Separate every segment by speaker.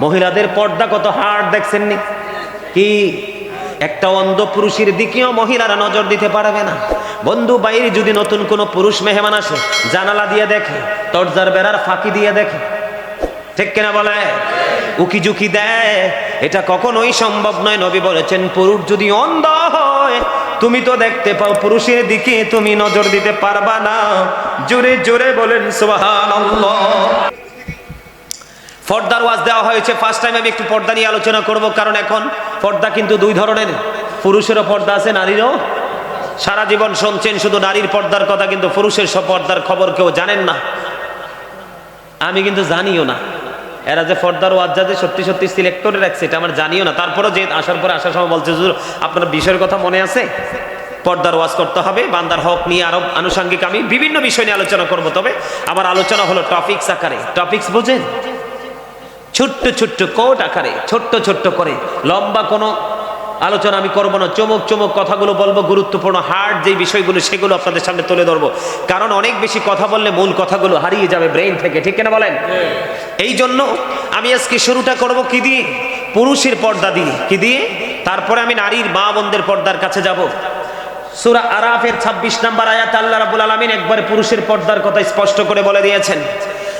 Speaker 1: মহিলাদের পর্দা কত হার্ড দেখছেননি? কি? একটা অন্ধ পুরুষের দিকেও মহিলারা নজর দিতে পারবে না। বন্ধু, বাইরে যদি নতুন কোনো পুরুষ মেহমান আসে, জানালা দিয়ে দেখে, দরজার বেড়ার ফাঁকি দিয়ে দেখে। ঠিক কিনা বলে? উকি ঝুঁকি দেয়। এটা কখনোই সম্ভব নয়, নবী বলেছেন, পুরুষ যদি অন্ধ হয়, তুমি তো দেখতে পাও পুরুষের দিকে তুমি নজর দিতে পারবা না। জোরে জোরে বলেন, সুবহানাল্লাহ। পর্দার ওয়াজ দেওয়া হয়েছে। ফার্স্ট টাইম আমি একটু পর্দা নিয়ে আলোচনা করব, কারণ এখন পর্দা কিন্তু দুই ধরনের। পুরুষেরও পর্দা আছে, নারীরও। সারা জীবন শুনছেন, শুধু নারীর পর্দার কথা, কিন্তু পুরুষের সব পর্দার খবর কেউ জানেন না। আমি কিন্তু জানিও না। এরা যে ফর্দার ওয়াজ্জাদে সত্যি সত্যি সিলেক্ট করে রাখছে, এটা আমার জানিও না। তারপরও যে আসার পরে আসার সময় বলছে আপনার বিষয়ের কথা মনে আছে? পর্দার ওয়াজ করতে হবে, বান্দার হক নিয়ে আরও আনুষঙ্গিক আমি বিভিন্ন বিষয় নিয়ে আলোচনা করব। তবে আমার আলোচনা হলো টপিক্স আকারে। টপিক্স বুঝেন? ছোট্ট ছোট্ট কোট আকারে, ছোট্ট ছোট্ট করে। লম্বা কোনো আলোচনা আমি করব না। চমক চমক কথাগুলো বলব, গুরুত্বপূর্ণ হার্ড যে বিষয়গুলো, সেগুলো আপনাদের সামনে তুলে ধরবো। কারণ অনেক বেশি কথা বললে মূল কথাগুলো হারিয়ে যাবে ব্রেইন থেকে, ঠিক কিনা বলেন? এই জন্য আমি আজকে শুরুটা করব কি দিয়ে? পুরুষের পর্দা দিয়ে। কি দিয়ে? তারপরে আমি নারীর মা বোনদের পর্দার কাছে যাব। সুরা আরাফের ২৬ নাম্বার আয়াত আল্লাহ রাব্বুল আলামিন একবার পুরুষের পর্দার কথা স্পষ্ট করে বলে দিয়েছেন।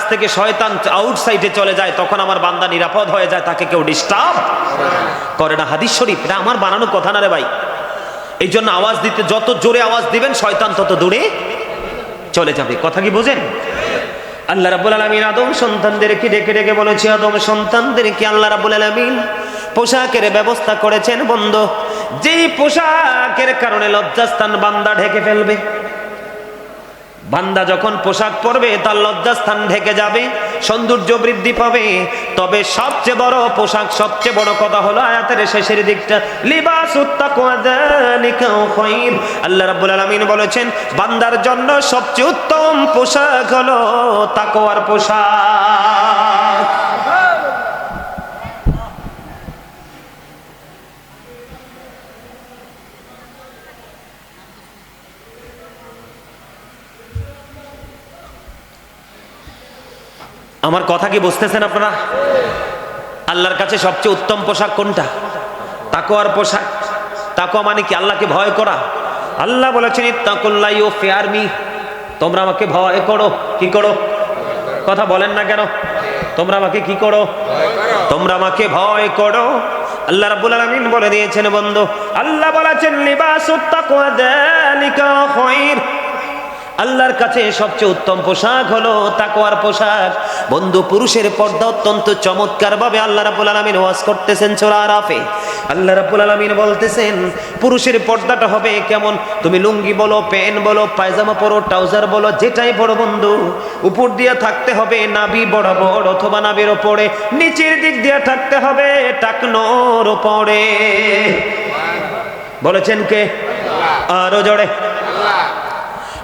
Speaker 1: কাছ থেকে শয়তান আউটসাইডে চলে যায়, তখন আমার বান্দা নিরাপদ হয়ে যায়, তাকে কেউ ডিস্টার্ব করে না। হাদিস শরীফ, এটা আমার বানানো কথা না রে ভাই। এই জন্য আওয়াজ দিতে, যত জোরে আওয়াজ দিবেন, শয়তান তত দূরে চলে যাবে। কথা কি বোঝেন? আল্লাহ রাব্বুল আলামিন আদম সন্তানদেরকে ডেকে ডেকে বলেছে, আদম সন্তানদেরকে আল্লাহ রাব্বুল আলামিন পোশাকের ব্যবস্থা করেছেন, বন্ধ। যেই পোশাকের কারণে লজ্জাস্থান বান্দা ঢেকে ফেলবে। বান্দা যখন পোশাক পরবে, তার লজ্জাস্থান ঢেকে যাবে, সৌন্দর্য বৃদ্ধি পাবে। তবে সবচেয়ে বড় পোশাক, সবচেয়ে বড় কথা হলো আয়াতের শেষের দিকটা, লিবাস আল্লাহ রাব্বুল আলামিন বলেছেন, বান্দার জন্য সবচেয়ে উত্তম পোশাক হলো তাকওয়ার পোশাক। আমার কথা কি বুঝতেছেন আপনারা? আল্লাহর কাছে সবচেয়ে উত্তম পোশাক কোনটা? তাকোয়ার পোশাক। তাকোয়া মানে কি? আল্লাহকে ভয় করা। আল্লাহ বলেছেন, ইত্তাকুল্লাহ ও ফেয়ার মি তোমরা আমাকে ভয় করো। কি করো? কথা বলেন না কেন? তোমরা আমাকে কি করো? তোমরা আমাকে ভয় করো। আল্লাহ রাব্বুল আলামিন বলে দিয়েছেন, বন্ধু। আল্লাহ বলেছেন, লিবাসুত তাকওয়া, যালিকা খায়র আল্লাহর কাছে সবচেয়ে উত্তম পোশাক হলো তাকওয়ার পোশাক। বন্ধু, পুরুষের পর্দা অত্যন্ত চমৎকার ভাবে আল্লাহ রাব্বুল আলামিন ওয়াজ করতেছেন সূরা আরাফে। আল্লাহ রাব্বুল আলামিন বলতেছেন, পুরুষের পর্দাটা হবে কেমন? তুমি লুঙ্গি বলো, প্যান্ট বলো, পায়জামা পরো, ট্রাউজার বলো, যেটাই পরো বন্ধু। উপর দিয়ে থাকতে হবে নাভি বরাবর অথবা নাভির ওপরে। নিচের দিক দিয়ে থাকতে হবে টাকনোর ওপরে। বলেছেন কে? আরও জোরে।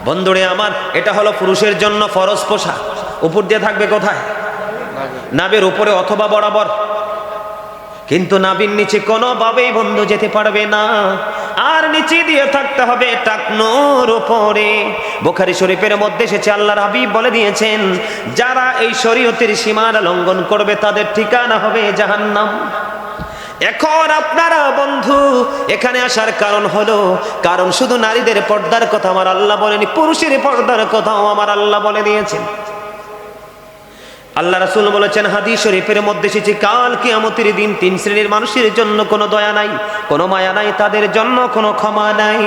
Speaker 1: বন্ধুরে আমার, এটা হলো পুরুষের জন্য ফরজ পোশাক। উপর দিয়ে থাকবে কোথায়? নাবের উপরে অথবা বরাবর। কিন্তু নাবির নিচে কোনোভাবেই বন্ধু যেতে পারবে না। আর নিচে দিয়ে থাকতে হবে টাকনোর উপরে। বোখারি শরীফের মধ্যে এসেছে আল্লাহর হাবিব বলে দিয়েছেন, যারা এই শরীয়তের সীমানা লঙ্ঘন করবে, তাদের ঠিকানা হবে জাহান্নাম। এখন আপনারা বন্ধু, এখানে আসার কারণ হলো, কারণ শুধু নারীদের পর্দার কথা আমার আল্লাহ বলেনি, পুরুষের পর্দার কথাও আমার আল্লাহ বলে দিয়েছেন। আল্লাহ রাসুল বলেছেন, হাদিস শরীফের মধ্যে এসেছে, কাল কিয়ামতের দিন তিন শ্রেণির মানুষের জন্য কোনো দয়া নাই, কোনো মায়া নাই, তাদের জন্য কোনো ক্ষমা নাই।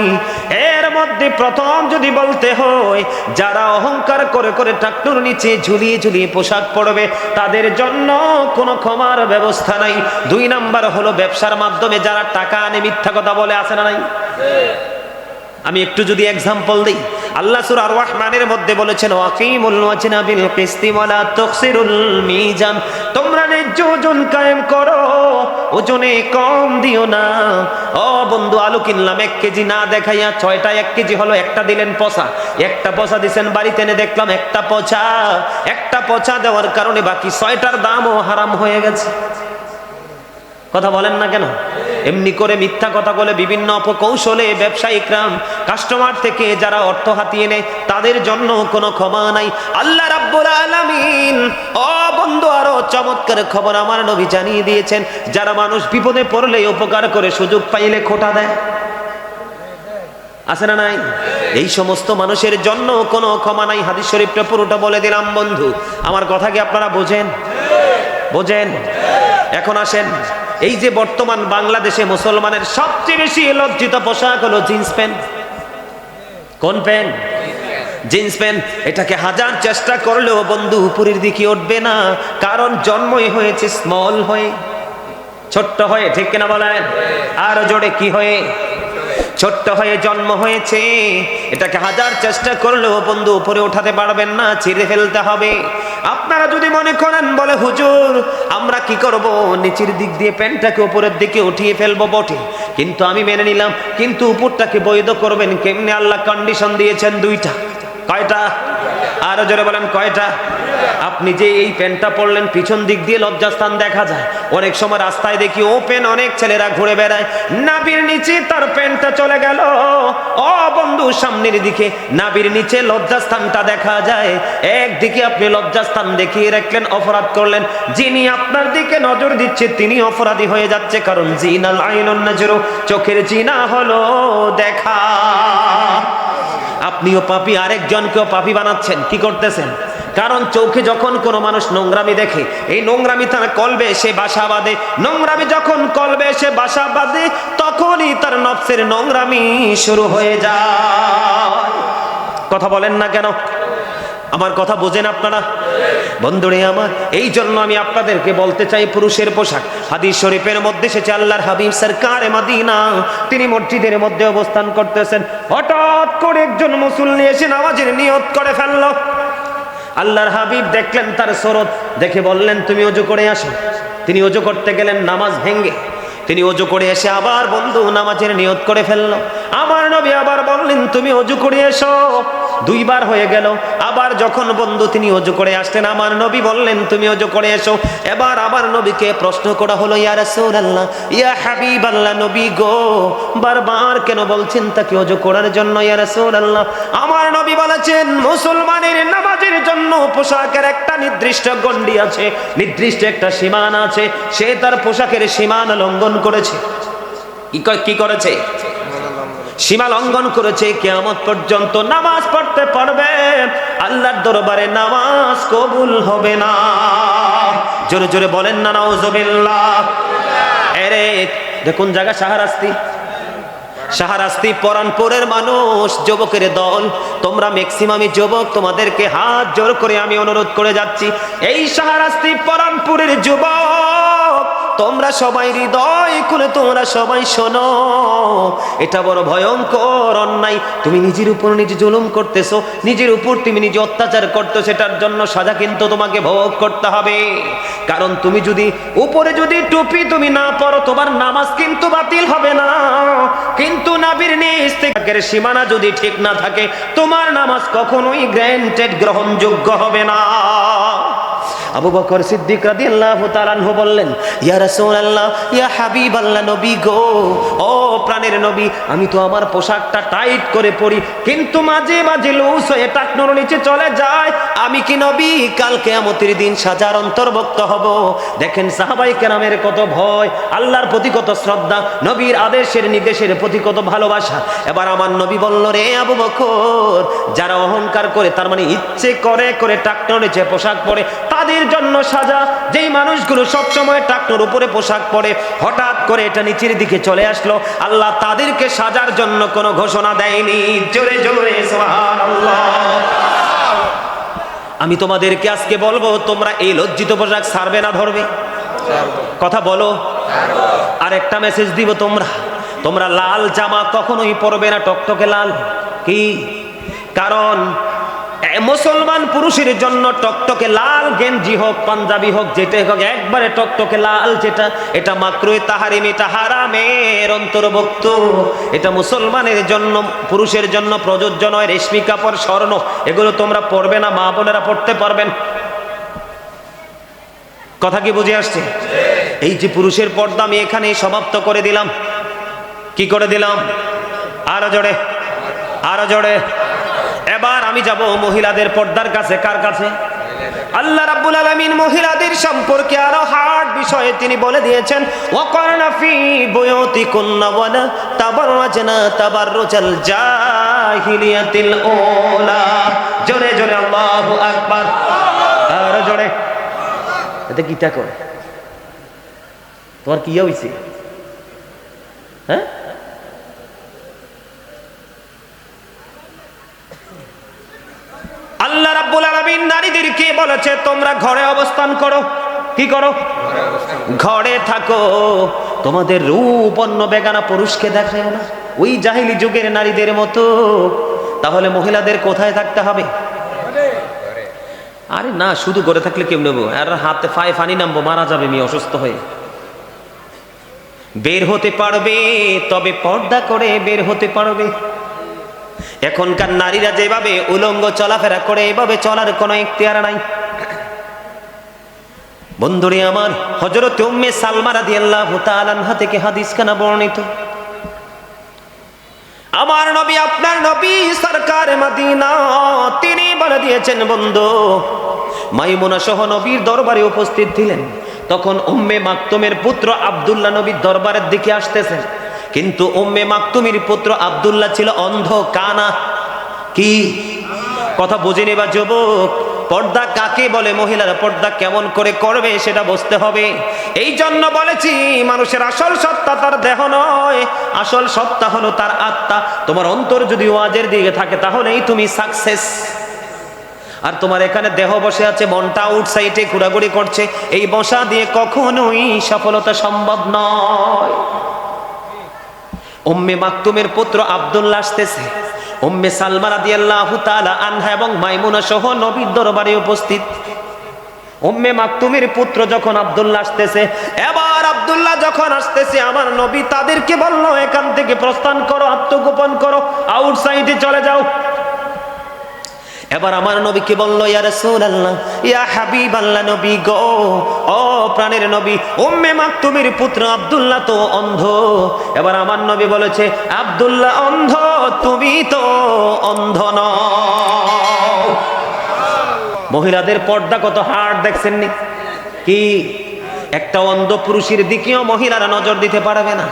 Speaker 1: এর মধ্যে প্রথম যদি বলতে হয়, যারা অহংকার করে করে ট্রাক্টর নিচে ঝুলিয়ে ঝুলিয়ে পোশাক পরবে, তাদের জন্য কোনো ক্ষমার ব্যবস্থা নাই। দুই নাম্বার হলো ব্যবসার মাধ্যমে যারা টাকা আনে, মিথ্যা কথা বলে আসে না নাই? আমি একটু যদি এক্সাম্পল দিই, আল্লাহ সূরা আর রহমানের মধ্যে বলেছেন, ওয়াকিমুল ওয়াজনা বিল কিসতি ওয়ালা মিজান। তোমরা ন্যায্য ওজন কায়েম করো, ওজনে কম দিও না। ও বন্ধু আলু কিনলাম এক কেজি না দেখাইয়া ছয়টা এক কেজি হলো, একটা দিলেন পচা। একটা পচা দিছেন বাড়িতে এনে দেখলাম, একটা পচা। একটা পচা দেওয়ার কারণে বাকি ছয়টার দামও হারাম হয়ে গেছে। কথা বলেন না কেন? এমনি করে মিথ্যা কথা বলে বিভিন্ন অপকৌশলে ব্যবসায়িকরাম কাস্টমার থেকে যারা অর্থ হাতিয়ে নেয়, তাদের জন্য কোনো ক্ষমা নাই। আল্লাহ রাব্বুল আলামিন, ও বন্ধু, আরও চমৎকার খবর আমার নবী জানিয়ে দিয়েছেন, যারা মানুষ বিপদে পড়লে উপকার করে সুযোগ পাইলে খোটা দেয়। আছে না নাই? এই সমস্ত মানুষের জন্য কোনো ক্ষমা নাই। হাদিস শরীফটা পুরোটা বলে দিলাম, বন্ধু। আমার কথা কি আপনারা বোঝেন? বোঝেন? এখন আসেন। এই যে বর্তমান বাংলাদেশে মুসলমানের সবচেয়ে বেশি লজ্জিত পোশাক হলো জিন্স প্যান্ট। কোন প্যান্ট? Jeans pant. এটাকে হাজার চেষ্টা করলেও বন্ধু উপরের দিকে উঠবে না। কারণ জন্মই হয়েছে স্মল হয়ে। ছোট্ট হয়ে, ঠিক কিনা বলেন? আর জোরে কি হয়ে? ছোট্ট হয়ে জন্ম হয়েছে। এটাকে হাজার চেষ্টা করলেও বন্ধু উপরে উঠাতে পারবেন না, ছিঁড়ে ফেলতে হবে। আপনারা যদি মনে করেন, বলে, হুজুর, আমরা কি করব? নিচের দিক দিয়ে প্যান্টটাকে উপরের দিকে উঠিয়ে ফেলব বটে। কিন্তু আমি মেনে নিলাম, কিন্তু উপরটাকে বৈধ করবেন কেমনে? আল্লাহ কন্ডিশন দিয়েছেন দুইটা। কয়টা? আরও জোরে বলেন, কয়টা? আপনি যে এই প্যান্টটা পরলেন পিছন দিক দিয়ে লজ্জাস্থান দেখা যায়। অনেক সময় রাস্তায় দেখি ওপেন অনেক ছেলেরা ঘুরে বেড়ায়। নাবির নিচে তার প্যান্টটা চলে গেল। ও বন্ধু, সামনের দিকে। নাবির নিচে লজ্জাস্থানটা দেখা যায়। একদিকে আপনি লজ্জাস্থান দেখিয়ে রাখলেন, অপরাধ করলেন। যিনি আপনার দিকে নজর দিচ্ছে, তিনি অপরাধী হয়ে যাচ্ছে, কারণ জিনাল আইনুন নজরু, চোখের জিনা হলো দেখা। আপনিও পাপি, আরেকজনকেও পাপি বানাচ্ছেন। কি করতেছেন? কারণ চোখে যখন কোনো মানুষ নোংরামি দেখে, এই নোংরামি তার কলবে সে বাসা বাঁধে। নোংরামি যখন কলবে সে বাসা বাঁধে, তখনই তার নফসের নোংরামি শুরু হয়ে যায়। কথা বলেন না কেন? আমার কথা বোঝেন আপনারা? বন্ধুরে আমার, এই জন্য আমি আপনাদেরকে বলতে চাই পুরুষের পোশাক। হাদিস শরীফের মধ্যে এসেছে, আল্লাহর হাবিব সরকার মাদিনা। তিনি মসজিদের মধ্যে অবস্থান করতেছেন। হঠাৎ করে একজন মুসল্লি এসে নামাজের নিয়ত করে ফেলল। আল্লাহর হাবিব দেখলেন তার সরত, দেখে বললেন, তুমি অজু করে আসো। তিনি অজু করতে গেলেন, নামাজ ভেঙ্গে তিনি অজু করে এসে আবার বন্ধু নামাজের নিয়ত করে ফেলল। আমার নবী আবার বললেন, তুমি অজু করে এসো। দুইবার হয়ে গেল। আবার যখন বন্ধু তিনি অজু করে আসতেন আমার নবী বললেন, তুমি অজু করে এসো। এবার আবার নবীকে প্রশ্ন করা হলো, ইয়া রাসূলুল্লাহ, ইয়া হাবিবাল্লাহ নবী গো, বারবার কেন বলছেন তাকে অজু করার জন্য, ইয়া রাসূলুল্লাহ? আমার নবী বলেছেন, মুসলমানের নামাজের জন্য পোশাকের একটা নির্দিষ্ট গণ্ডি আছে, নির্দিষ্ট একটা সীমানা আছে, সে তার পোশাকের সীমানা লঙ্ঘন করেছে। কি করেছে? সীমা লঙ্ঘন করেছে, কেয়ামত পর্যন্ত নামাজ পড়তে পারবে। আল্লাহর দরবারে নামাজ কবুল হবে না। জোরে জোরে বলেন না, নাউজুবিল্লাহ। এরে দেখুন জায়গা? সাহারাস্তি সাহারাস্তি পরানপুরের মানুষ, যুবকের দল। তোমরা ম্যাক্সিমামই যুবক, তোমাদেরকে হাত জোর করে আমি অনুরোধ করে যাচ্ছি। এই সাহারাস্তি পরানপুরের যুবক। তোমরা সবাই হৃদয় খুলে তোমরা সবাই শোনো। এটা বড় ভয়ঙ্কর অন্যায়। তুমি নিজের উপর নিজে জুলুম করতেছো, নিজের উপর তুমি নিজে অত্যাচার করতেছো, সেটার জন্য সাজা কিন্তু তোমাকে ভোগ করতে হবে। কারণ তুমি যদি উপরে যদি টুপি তুমি না পড়ো তোমার নামাজ কিন্তু বাতিল হবে না। কিন্তু নাবির নিচ সীমানা যদি ঠিক না থাকে, তোমার নামাজ কখনোই গ্র্যান্টেড গ্রহণযোগ্য হবে না। আবু বকর সিদ্দিক রাদিয়াল্লাহু তাআলা আনহু বললেন, ইয়া রাসূলুল্লাহ, ইয়া হাবিবাল্লাহ নবী গো, ও প্রাণের নবী, আমি তো আমার পোশাকটা টাইট করে পরি, কিন্তু মাঝে মাঝে লুজ হয়ে টাকনোর নিচে চলে যায়, আমি কি নবী? কাল কিয়ামতের দিন সাজার অন্তর্ভুক্ত হব। দেখেন সাহাবাই কেরামের কত ভয়, আল্লাহর প্রতি কত শ্রদ্ধা, নবীর আদেশের নির্দেশের প্রতি কত ভালোবাসা। এবার আমার নবী বলল, রে আবু বকর, যারা অহংকার করে, তার মানে ইচ্ছে করে করে টাকনোর নিচে পোশাক পরে, তাদের জন্য সাজা। যেই মানুষগুলো সবসময় টাকনোর উপরে পোশাক পরে, হঠাৎ করে এটা নিচের দিকে চলে আসলো। আল্লাহ তাদেরকে সাজার জন্য কোনো ঘোষণা দেয়নি। জোরে জোরে আমি তোমাদেরকে আজকে বলব, তোমরা এই লজ্জিত পোশাক সারবে না, ধরবে। কথা বলো। আর একটা মেসেজ দিব তোমরা। তোমরা লাল জামা কখনোই পরবে না, টকটকে লাল। কি? কারণ মুসলমান পুরুষের জন্য টকটকে লাল, গেঞ্জি হোক, পাঞ্জাবি হোক, যেটাই হোক, একবারে টকটকে লাল যেটা, এটা মাকরুই তাহারিম, এটা হারামের অন্তর্ভুক্ত। এটা মুসলমানের জন্য, পুরুষের জন্য প্রযোজ্য নয়, রেশমি কাপড়, স্বর্ণ, এগুলো তোমরা পড়বে না, মা বোনেরা পড়তে পারবেন। কথা কি বুঝে আসছে? এই যে পুরুষের পর্দা আমি এখানে সমাপ্ত করে দিলাম। কি করে দিলাম? আরও জোরে আরও জোরে। এবার আমি যাব মহিলাদের পর্দার কাছে, কার কাছে? আল্লাহ রাব্বুল আলামিন মহিলাদের সম্পর্কে আরও হার্ড বিষয়ে তিনি বলে দিয়েছেন, ওয়াকারনা ফি বুয়ুতিকুন্না ওয়ালা তাবাররাজনা তাবাররুজাল জাহিলিয়াতিল ওলা জোরে জোরে, আল্লাহু আকবার। আরও জোরে। এটা কিটা করে তোমার কি হইছে? হ্যাঁ আল্লাহ রাব্বুল আলামিন নারীদেরকে বলেছে, তোমরা ঘরে অবস্থান করো। কি করো? ঘরে থাকো। তোমাদের রূপ অন্য বেগানা পুরুষকে দেখায় না। ওই জাহিলি যুগের নারীদের মতো। তাহলে মহিলাদের কোথায় থাকতে হবে? আরে না, শুধু করে থাকলে কেউ নেব আর হাতে ফায়ে ফানি নামবো, মারা যাবে মেয়ে অসুস্থ হয়ে। বের হতে পারবে, তবে পর্দা করে বের হতে পারবে। এখনকার নারীরা যেভাবে উলঙ্গ চলাফেরা করে, এভাবে চলার কোনো ইখতিয়ার নাই। বন্ধুরে আমার হজরত উম্মে সালমা রাদিয়াল্লাহু তাআলা আনহা থেকে হাদিস খানা বর্ণিত। আমার নবী, আপনার নবী সরকার মদিনা, তিনি বলে দিয়েছেন, বন্ধু, মাইমুনা সহ নবীর দরবারে উপস্থিত ছিলেন। তখন উম্মে মাকতুমের পুত্র আব্দুল্লাহ নবীর দরবারের দিকে আসতেছেন। কিন্তু উম্মে মাকতুমির পুত্র আব্দুল্লাহ ছিল অন্ধ, কানা। কি? কথা বুঝিনি বা যুবক, পর্দা কাকে বলে? মহিলারা পর্দা কেমন করে করবে সেটা বুঝতে হবে। এই জন্য বলেছি, মানুষের আসল সত্তা তার দেহ নয়। আসল সত্তা হলো তার আত্মা। তোমার অন্তর যদি ওয়াজের দিকে থাকে, তাহলেই তুমি সাকসেস আর তোমার এখানে দেহ বসে আছে, মনটা আউটসাইডে ঘোরাঘুরি করছে। এই বসা দিয়ে কখনোই সফলতা সম্ভব নয়। উম্মে মাকতুমের পুত্র আব্দুল্লাহ আসতেছে। উম্মে সালমা রাদিয়াল্লাহু তাআলা আনহা এবং মাইমুনা সহ নবীর দরবারে উপস্থিত। উম্মে মাকতুমের পুত্র যখন আব্দুল্লাহ আসতেছে, এবার আব্দুল্লাহ যখন আসতেছে, আমার নবী তাদেরকে বলল, এখান থেকে প্রস্থান করো, আত্মগোপন করো, আউটসাইডে চলে যাও। এবার আমার নবীকে বলল, ইয়া রাসূলুল্লাহ, ইয়া হাবিবাল্লাহ নবী গো, ও প্রাণের নবী, উম্মে মাকতুমের পুত্র আব্দুল্লাহ তো অন্ধ। এবার আমার নবী বলেছে, আব্দুল্লাহ অন্ধ, তুমি তো অন্ধ নও। মহিলাদের পর্দা কত হার্ড দেখছেন নি কি? একটা অন্ধ পুরুষের দিকেও মহিলারা নজর দিতে পারবে না।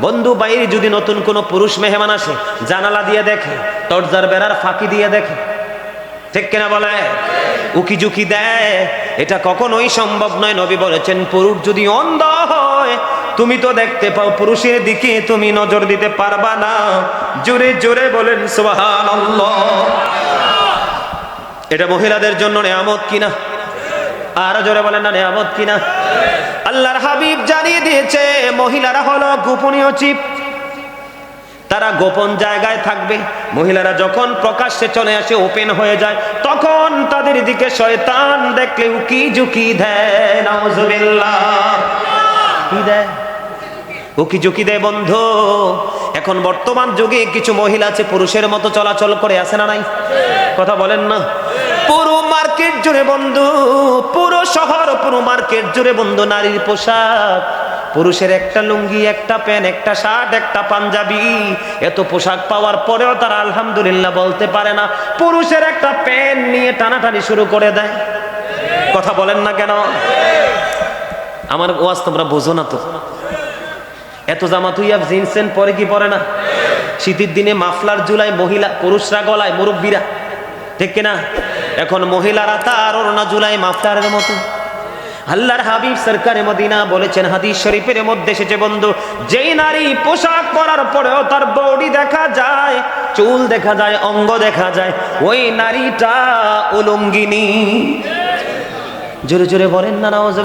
Speaker 1: বন্ধু, বাইরে যদি নতুন কোনো পুরুষ মেহমান আসে, জানালা দিয়ে দেখে, দরজার বেড়ার ফাঁকি দিয়ে দেখে ঠিক কিনা বলে? উকি ঝুঁকি দেয়। এটা কখনোই সম্ভব নয়, নবী বলেছেন, পুরুষ যদি অন্ধ হয়, তুমি তো দেখতে পাও পুরুষের দিকে তুমি নজর দিতে পারবা না। জোরে জোরে বলেন, সুবহানাল্লাহ। এটা মহিলাদের জন্য নেয়ামত কিনা? আর জোরে বলেন না, নেয়ামত কিনা? আল্লাহর হাবিব জানিয়ে দিয়েছে, মহিলারা হলো গোপনীয় চিপ তারা গোপন জায়গায় থাকবে। মহিলারা যখন প্রকাশ্যে চলে আসে ওপেন হয়ে যায়, তখন তাদের দিকে শয়তান দেখলে উকি ঝুঁকি দেয়। কি দেয়? উকি ঝুঁকি দেয় বন্ধু। এখন বর্তমান যুগে কিছু মহিলা আছে, পুরুষের মতো চলাচল করে আছে না নাই? কথা বলেন না। পুরো মার্কেট জুড়ে বন্ধু, পুরো শহর পুরো মার্কেট জুড়ে বন্ধু, নারীর পোশাক। পুরুষের একটা লুঙ্গি, একটা প্যান্ট, একটা শার্ট, একটা পাঞ্জাবি। এত পোশাক পাওয়ার পরেও তারা আলহামদুলিল্লাহ বলতে পারে না। পুরুষের একটা প্যান্ট নিয়ে টানাটানি শুরু করে দেয়। কথা বলেন না কেন? আমার ওয়াজ তোমরা বোঝো না তো। এত জামা তুই জিন্স প্যান্ট পরে কি পরে না? শীতের দিনে মাফলার জুলাই মহিলা, পুরুষরা গলায়, মুরব্বীরা। ঠিক কিনা? এখন মহিলারা তার ওড়না জুলাই মাফলারের মতো। আল্লাহর হাবিব সরকারে মদিনা বলেছেন, হাদিস শরীফের মধ্যে এসেছে, বন্ধু, যেই নারী পোশাক পরার পরেও তার বডি দেখা যায়, চুল দেখা যায়, অঙ্গ দেখা যায়, ওই নারীটা উলঙ্গিনী। জোরে জোরে বলেন না নওয়াজ